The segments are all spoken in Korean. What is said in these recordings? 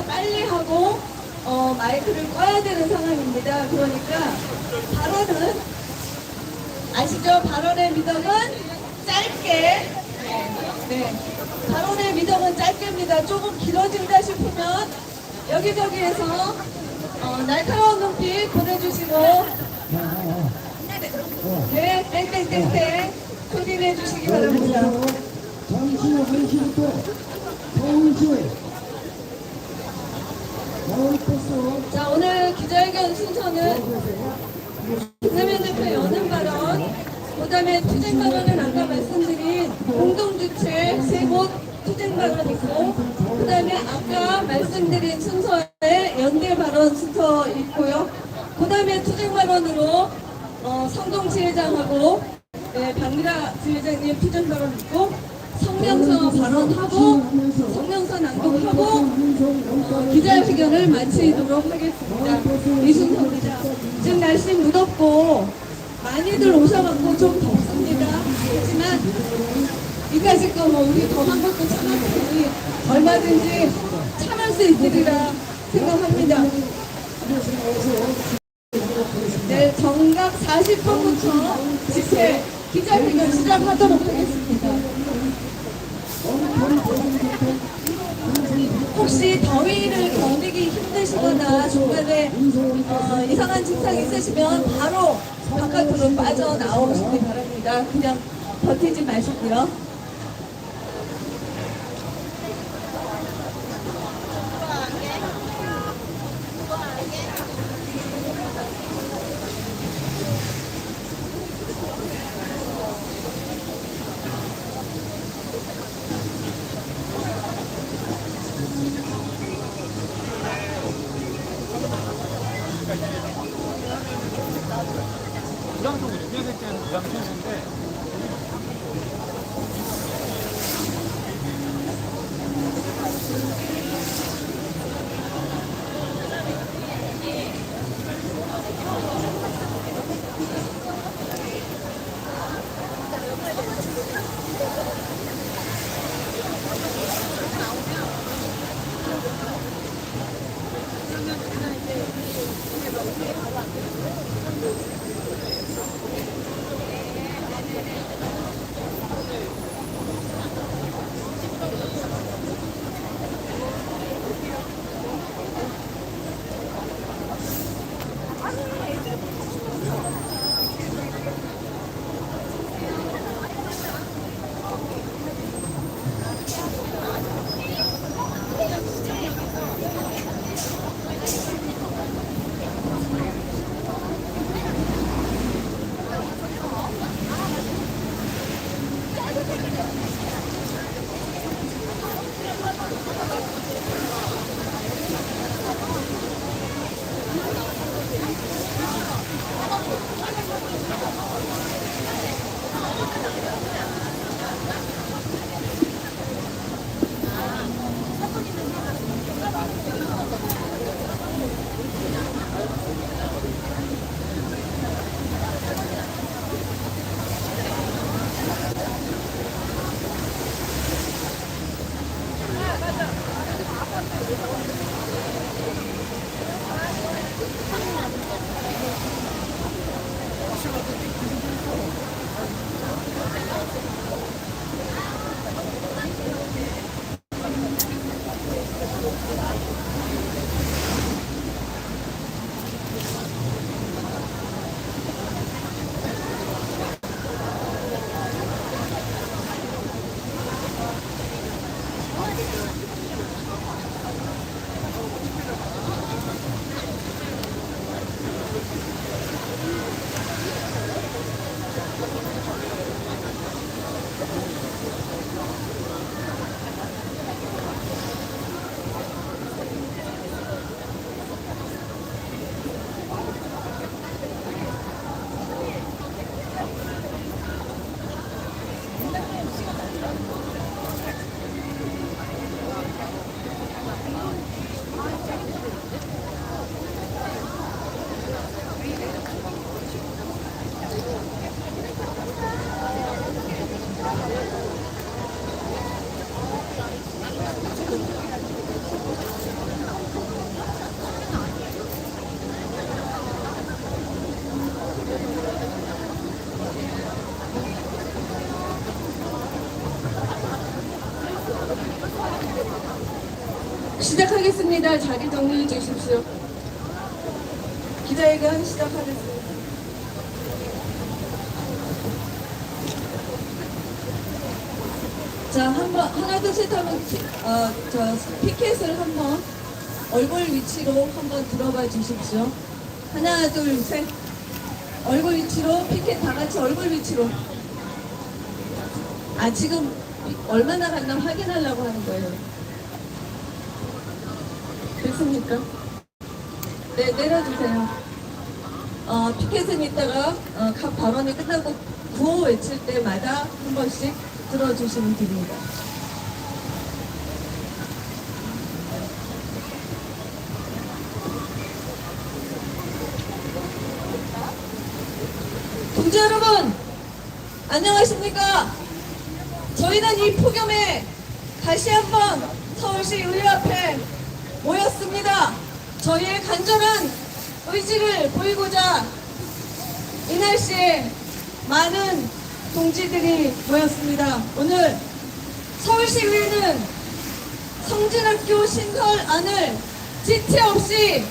우리가 빨리 하고 어, 마이크를 꺼야 되는 상황입니다. 그러니까 발언은 아시죠? 발언의 미덕은 짧게 네. 발언의 미덕은 짧게입니다. 조금 길어진다 싶으면 여기저기에서 어, 날카로운 눈빛 보내주시고 네, 땡땡땡땡 소리 내 주시기 바랍니다. 잠시 1시부터 서울시 서울버스 자, 오늘 기자회견 순서는 이재명 대표 여는 발언, 그 다음에 투쟁 발언은 아까 말씀드린 공동주체 세 곳 투쟁 발언 있고, 그 다음에 아까 말씀드린 순서에 연대 발언 순서 있고요. 그 다음에 투쟁 발언으로 어, 성동 지회장하고 네, 박미라 지회장님 투쟁 발언 있고, 성명서 발언하고, 성명서 낭독하고, 어, 기자회견을 마치도록 하겠습니다. 이순서입니다. 지금 날씨 무덥고 많이들 오셔갖고 좀 덥습니다. 하지만 이까짓 거 뭐 우리 더한 것도 참았으니 얼마든지 참을 수 있으리라 생각합니다. 네, 정각 40분부터 집회 기자회견 시작하도록 하겠습니다. 혹시 더위를 견디기 힘드시거나 중간에 어, 이상한 증상 있으시면 바로 바깥으로 빠져나오시기 바랍니다. 그냥 버티지 마시고요. 알겠습니다. 자리 정리해 주십시오. 기자회견 시작하겠습니다. 자, 한 번, 하나, 둘, 셋 하면, 피- 어, 저, 피켓을 한 번, 얼굴 위치로 한번 들어봐 주십시오. 하나, 둘, 셋. 얼굴 위치로, 피켓 다 같이 얼굴 위치로. 아, 지금 얼마나 갔나 확인하려고 하는 거예요. 됐습니까? 네, 내려주세요. 어, 피켓은 이따가 어, 각 발언이 끝나고 구호 외칠 때마다 한 번씩 들어주시면 됩니다. 동지 여러분, 안녕하십니까? 저희는 이 폭염에 다시 한번 서울시 의회 앞에 모였습니다. 저희의 간절한 의지를 보이고자 이 날씨에 많은 동지들이 모였습니다. 오늘 서울시의회는 성진학교 신설 안을 지체 없이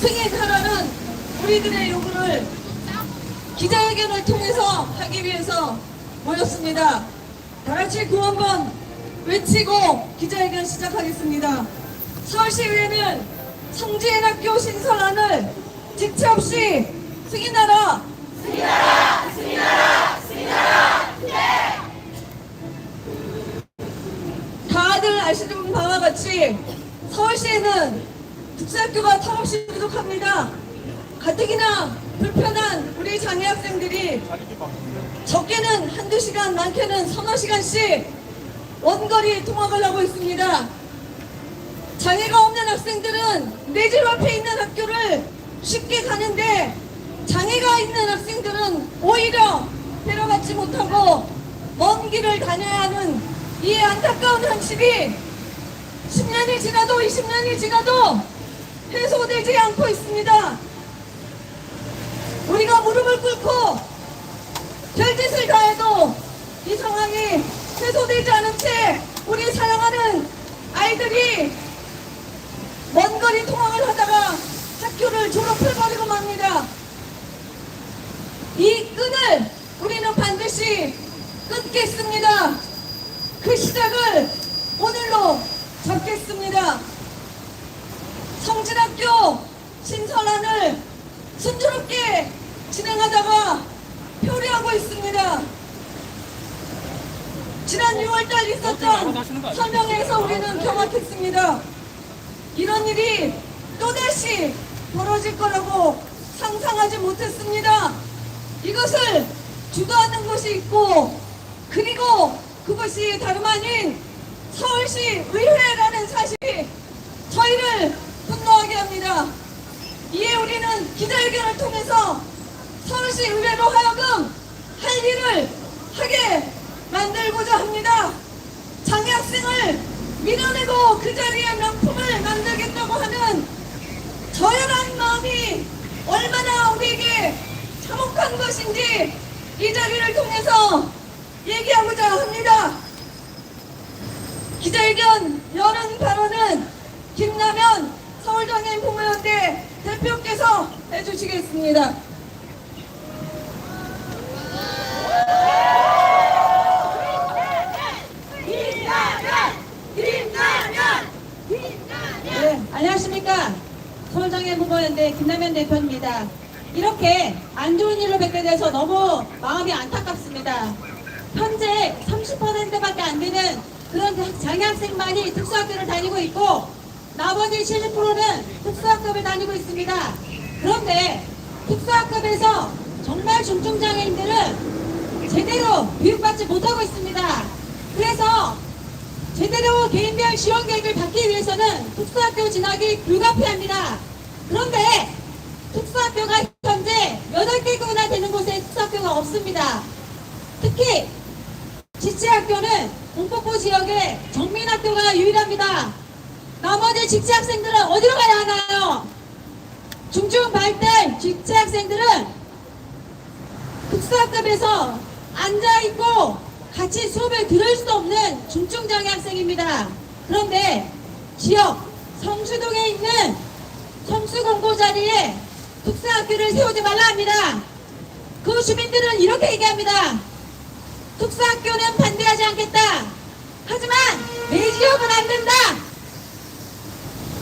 승인하라는 우리들의 요구를 기자회견을 통해서 하기 위해서 모였습니다. 다 같이 구호 한번 외치고 기자회견 시작하겠습니다. 서울시의회는 성지인학교 신설안을 지체 없이 승인하라. 다들 아시는 바와 같이 서울시에는 특수학교가 턱없이 부족합니다. 가뜩이나 불편한 우리 장애 학생들이 적게는 한두 시간, 많게는 서너 시간씩 원거리 통학을 하고 있습니다. 장애가 없는 학생들은 내 집 앞에 있는 학교를 쉽게 가는데 장애가 있는 학생들은 오히려 데려가지 못하고 먼 길을 다녀야 하는 이 안타까운 현실이 10년이 지나도 20년이 지나도 해소되지 않고 있습니다. 우리가 무릎을 꿇고 별짓을 다해도 이 상황이 해소되지 않은 채 우리 사랑하는 아이들이 먼 거리 통학을 하다가 학교를 졸업해버리고 맙니다. 이 끈을 우리는 반드시 끊겠습니다. 그 시작을 오늘로 잡겠습니다. 성진학교 신설안을 순조롭게 진행하다가 표류하고 있습니다. 지난 6월달 있었던 설명회에서 우리는 경악했습니다. 이런 일이 또다시 벌어질 거라고 상상하지 못했습니다. 이것을 주도하는 곳이 있고 그리고 그것이 다름 아닌 서울시 의회라는 사실이 저희를 분노하게 합니다. 이에 우리는 기자회견을 통해서 서울시 의회로 하여금 할 일을 하게 만들고자 합니다. 장애 학생을 밀어내고 그 자리에 명품을 만들 겠다고 하는 저열한 마음이 얼마나 우리에게 참혹한 것인지 이 자리를 통해서 얘기하고자 합니다. 기자회견 여는 발언은 김남현 서울장애인 공무연대 대표께서 해주시겠습니다. 네, 안녕하십니까. 서울장애인 후보연대 김남현 대표입니다. 이렇게 안 좋은 일로 뵙게 돼서 너무 마음이 안타깝습니다. 현재 30%밖에 안 되는 그런 장애 학생만이 특수학교를 다니고 있고 나머지 70%는 특수학급을 다니고 있습니다. 그런데 특수학급에서 정말 중증장애인들은 제대로 교육받지 못하고 있습니다. 그래서 제대로 개인별 지원 계획을 받기 위해서는 특수학교 진학이 불가피합니다. 그런데 특수학교가 현재 8개구나 되는 곳에 특수학교가 없습니다. 특히 지체학교는 공포포 지역에 정민학교가 유일합니다. 나머지 직체학생들은 어디로 가야 하나요? 중증 발달 직체학생들은 특수학급에서 앉아있고 같이 수업을 들을 수 없는 중증장애 학생입니다. 그런데 지역 성수동에 있는 성수 공고 자리에 특수학교를 세우지 말라 합니다. 그 주민들은 이렇게 얘기합니다. 특수학교는 반대하지 않겠다. 하지만 내 지역은 안 된다.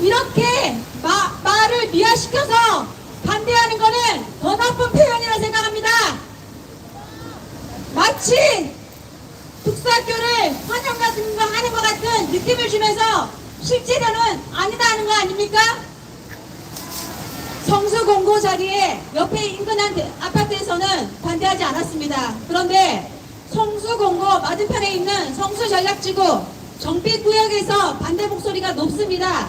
이렇게 마- 말을 미화시켜서 반대하는 거는 더 나쁜 표현이라 생각합니다. 마치 특수학교를 환영 같은 거 하는 것 같은 느낌을 주면서 실제로는 아니다 하는 거 아닙니까? 성수 공고 자리에 옆에 인근한 데- 아파트에서는 반대하지 않았습니다. 그런데 성수 공고 맞은편에 있는 성수 전략지구 정빛 구역에서 반대 목소리가 높습니다.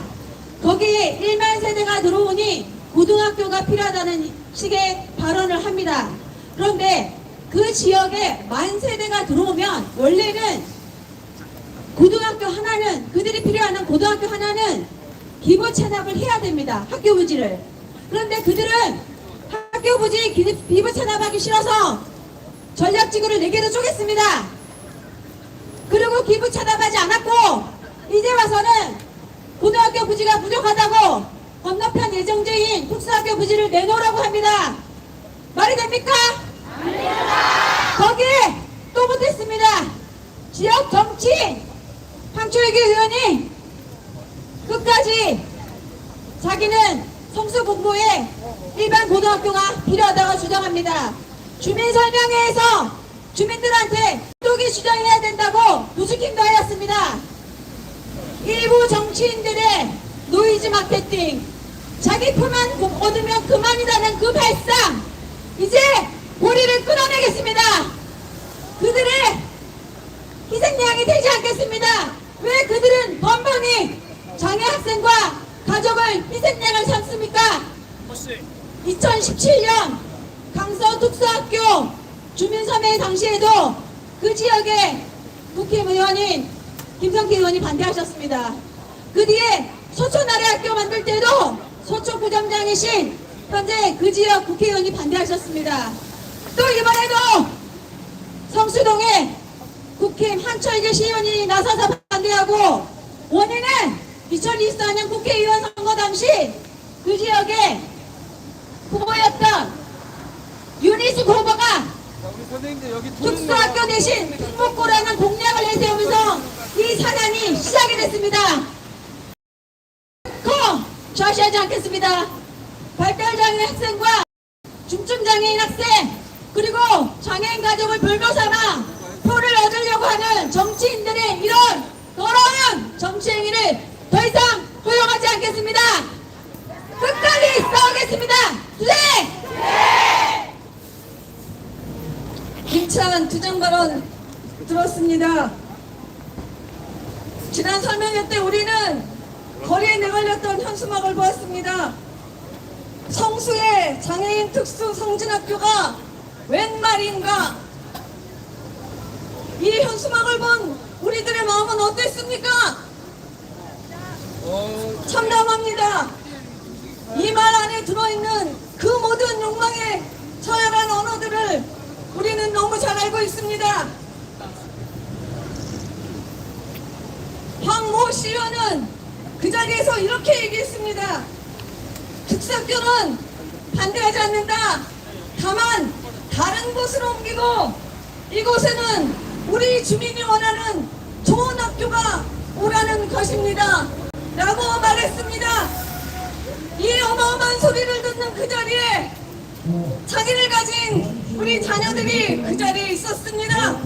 거기에 1만 세대가 들어오니 고등학교가 필요하다는 식의 발언을 합니다. 그런데 그 지역에 만 세대가 들어오면 원래는 고등학교 하나는 그들이 필요하는 고등학교 하나는 기부 체납을 해야 됩니다. 학교 부지를. 그런데 그들은 학교 부지 기- 기부 체납하기 싫어서 전략지구를 4개로 쪼갰습니다. 그리고 기부 체납하지 않았고 이제 와서는 고등학교 부지가 부족하다고 건너편 예정지인 특수학교 부지를 내놓으라고 합니다. 말이 됩니까? 거기에 또 못했습니다. 지역 정치 황초익 의원이 끝까지 자기는 성수 공고에 일반 고등학교가 필요하다고 주장합니다. 주민 설명회에서 주민들한테 독이 주장해야 된다고 부수김도 하였습니다. 일부 정치인들의 노이즈 마케팅, 자기 고- 얻으면 그만이라는 그 발상, 이제 고리를 끊어내겠습니다. 그들의 희생양이 되지 않겠습니다. 왜 그들은 번번이 장애 학생과 가족을 희생양을 삼습니까? 2017년 강서 특수학교 주민섬의 당시에도 그 지역의 국회의원인 김성태 의원이 반대하셨습니다. 그 뒤에 서촌 아래학교 만들 때도 서촌 부점장이신 현재 그 지역 국회의원이 반대하셨습니다. 또 이번에도 성수동에 국힘 한철규 시의원이 나서서 반대하고 원인은 2024년 국회의원 선거 당시 그 지역에 후보였던 유니스 후보가 특수학교 대신 특목고라는 공약을 내세우면서 이 사단이 시작이 됐습니다. 고! 좌시하지 않겠습니다. 발달장애 학생과 중증장애인 학생 그리고 장애인 가족을 불교 삼아 표를 얻으려고 하는 정치인들의 이런 더러운 정치 행위를 더 이상 허용하지 않겠습니다. 끝까지 싸우겠습니다. 투쟁! 김찬 투쟁 발언 들었습니다. 지난 설명회 때 우리는 거리에 내걸렸던 현수막을 보았습니다. 성수의 장애인 특수 성진학교가 웬 말인가? 이 현수막을 본 우리들의 마음은 어땠습니까? 어, 참담합니다. 이 말 안에 들어있는 그 모든 욕망에 처해간 언어들을 우리는 너무 잘 알고 있습니다. 황모 시의원은 그 자리에서 이렇게 얘기했습니다. 특수학교는 반대하지 않는다. 다만 다른 곳으로 옮기고 이곳에는 우리 주민이 원하는 좋은 학교가 오라는 것입니다. 라고 말했습니다. 이 어마어마한 소리를 듣는 그 자리에 자기를 가진 우리 자녀들이 그 자리에 있었습니다.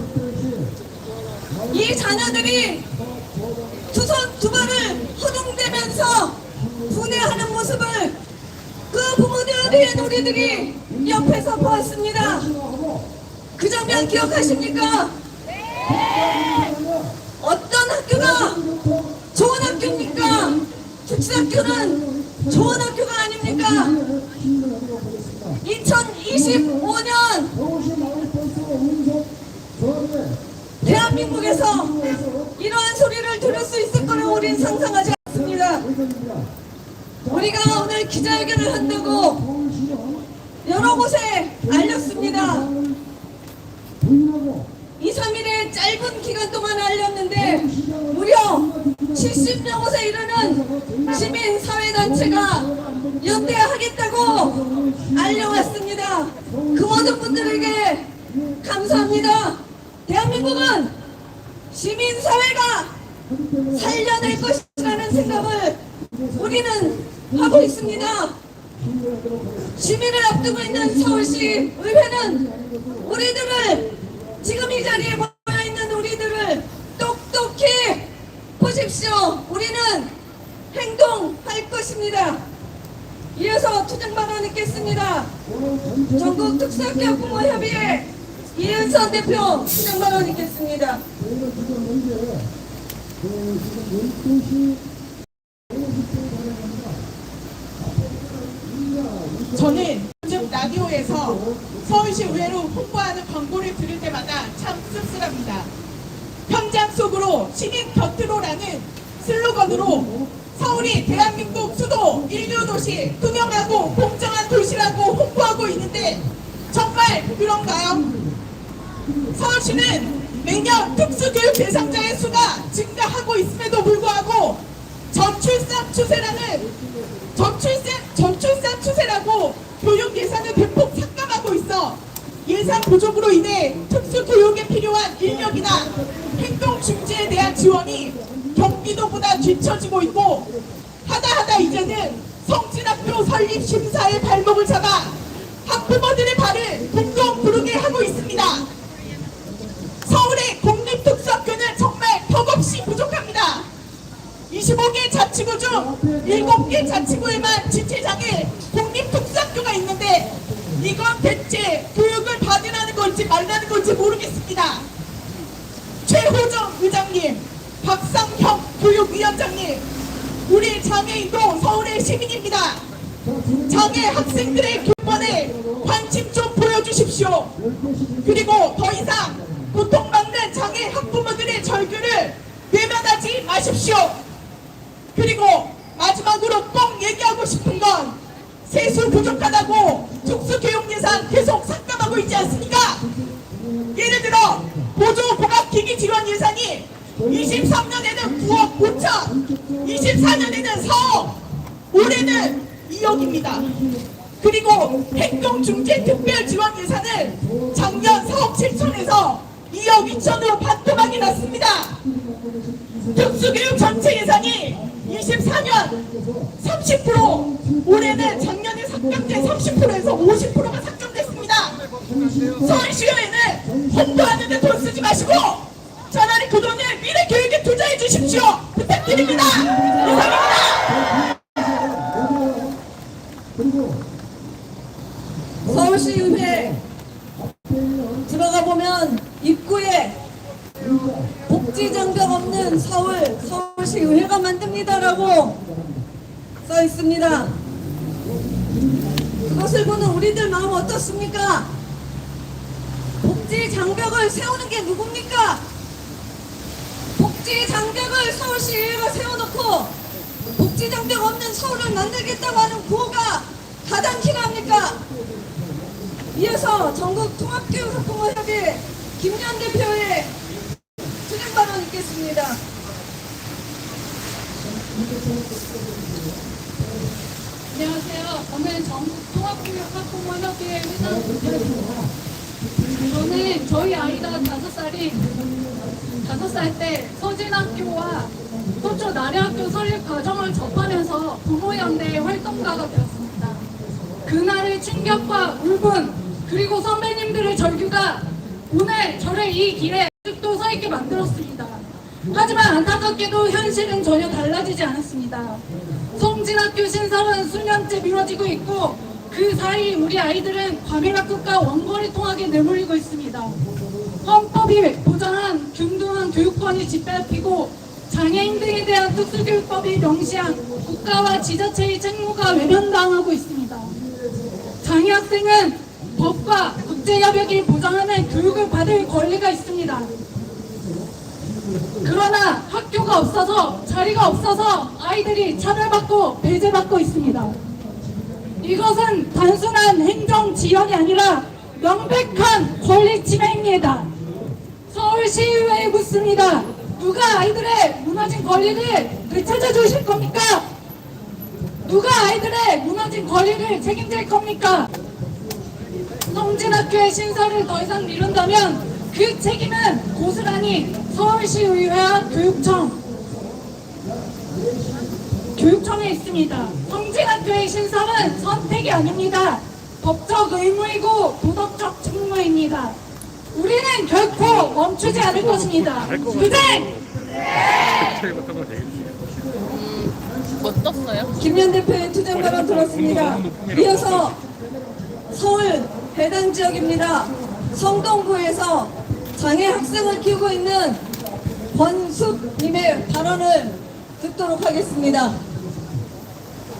이 자녀들이 두 손 두 발을 허둥대면서 분해하는 모습을 그 부모들에 대한 우리들이 옆에서 보았습니다. 그 장면 기억하십니까? 어떤 학교가 좋은 학교입니까? 특수학교는 좋은 학교가 아닙니까? 2025년 대한민국에서 이러한 소리를 들을 수 있을 거라고 우린 상상하지 않습니다. 우리가 오늘 기자회견을 한다고 여러 곳에 알렸습니다. 2, 3일의 짧은 기간 동안 알렸는데 무려 70명에 이르는 시민 사회단체가 연대하겠다고 알려왔습니다. 그 모든 분들에게 감사합니다. 대한민국은 시민 사회가 살려낼 것이라는 생각을 우리는 하고 있습니다. 시민을 앞두고 있는 서울시 의회는 우리들을 지금 이 자리에 모여 있는 우리들을 똑똑히 보십시오. 우리는 행동할 것입니다. 이어서 투쟁 발언 있겠습니다. 전국 특수학교 부모협의회 이은선 대표 투쟁 발언 있겠습니다. 저희가 지금 현재 그 지금 12시 저는 라디오에서 서울시 의회로 홍보하는 광고를 들을 때마다 참 씁쓸합니다. 현장 속으로 시민 곁으로라는 슬로건으로 서울이 대한민국 수도 인류 도시 투명하고 공정한 도시라고 홍보하고 있는데 정말 그런가요? 서울시는 매년 특수교육 대상자의 수가 증가하고 있음에도 불구하고 저출산 추세라는 저출산, 저출산 추세라고 교육 예산을 대폭 삭감하고 있어 예산 부족으로 인해 특수교육에 필요한 인력이나 행동 중지에 대한 지원이 경기도보다 뒤처지고 있고 하다 하다 이제는 성진학교 설립 심사에 발목을 잡아 학부모들의 발을 동동 구르게 하고 있습니다. 서울의 공립특수학교는 정말 턱없이 부족합니다. 25개 자치구 중 7개 자치구에만 지체장애 공립특수학교가 있는데 이건 대체 교육을 받으라는 건지 말라는 건지 모르겠습니다. 최호정 의장님, 박상형 교육위원장님, 우리 장애인도 서울의 시민입니다. 장애 학생들의 교권에 관심 좀 보여주십시오. 그리고 더 이상 고통받는 장애 학부모들의 절규를 외면하지 마십시오. 그리고 마지막으로 꼭 얘기하고 싶은 건 세수 부족하다고 특수교육 예산 계속 삭감하고 있지 않습니까? 예를 들어 보조 복합기기 지원 예산이 23년에는 9억 5천, 24년에는 4억, 올해는 2억입니다. 그리고 행동중재 특별 지원 예산을 작년 4억 7천에서 2억 2천으로 반토막이 났습니다. 특수교육 전체 예산이 24년 30% 올해는 작년에 삭감된 30%에서 50%가 삭감됐습니다. 서울시의회는 홍보하는데 돈 쓰지 마시고 차라리 그 돈을 미래 교육에 투자해 주십시오. 부탁드립니다. 이상입니다. 그리고 서울시 의회 들어가 보면 입구에 복지 장벽 없는 서울 서울시 의회가 만듭니다라고 써 있습니다. 그것을 보는 우리들 마음 어떻습니까? 복지 장벽을 세우는 게 누굽니까? 복지 장벽을 서울시의회가 세워놓고 복지 장벽 없는 서울을 만들겠다고 하는 구호가 가당키가 합니까? 이어서 전국 통합교육학부모협의 김현 대표의 투쟁 발언 있겠습니다. 안녕하세요. 저는 전국 통합교육학부모협의회 회장 김현입니다. 저는 저희 아이가 다섯 살이 다섯 살 때 서진학교와 서초 나래학교 설립 과정을 접하면서 부모연대의 활동가가 되었습니다. 그날의 충격과 울분 그리고 선배님들의 절규가 오늘 저를 이 길에 아직도 서 있게 만들었습니다. 하지만 안타깝게도 현실은 전혀 달라지지 않았습니다. 송진학교 신설은 수년째 미뤄지고 있고 그 사이 우리 아이들은 과밀학급과 원거리 통학에 내몰리고 있습니다. 헌법이 보장한 균등한 교육권이 짓밟히고 장애인들에 대한 특수교육법이 명시한 국가와 지자체의 책무가 외면당하고 있습니다. 장애 학생은 법과 국제협약이 보장하는 교육을 받을 권리가 있습니다. 그러나 학교가 없어서 자리가 없어서 아이들이 차별받고 배제받고 있습니다. 이것은 단순한 행정 지연이 아니라 명백한 권리 침해입니다. 서울시의회에 묻습니다. 누가 아이들의 무너진 권리를 되찾아 주실 겁니까? 누가 아이들의 무너진 권리를 책임질 겁니까? 성진학교의 신설을 더 이상 미룬다면 그 책임은 고스란히 서울시의회와 교육청 교육청에 있습니다. 성진학교의 신설은 선택이 아닙니다. 법적 의무이고 도덕적 책무입니다. 우리는 결코 멈추지 않을 것입니다. 그대 김현 대표의 투쟁 발언 들었습니다. 이어서 서울 배당 지역입니다. 성동구에서 장애 학생을 키우고 있는 권숙님의 발언을 듣도록 하겠습니다.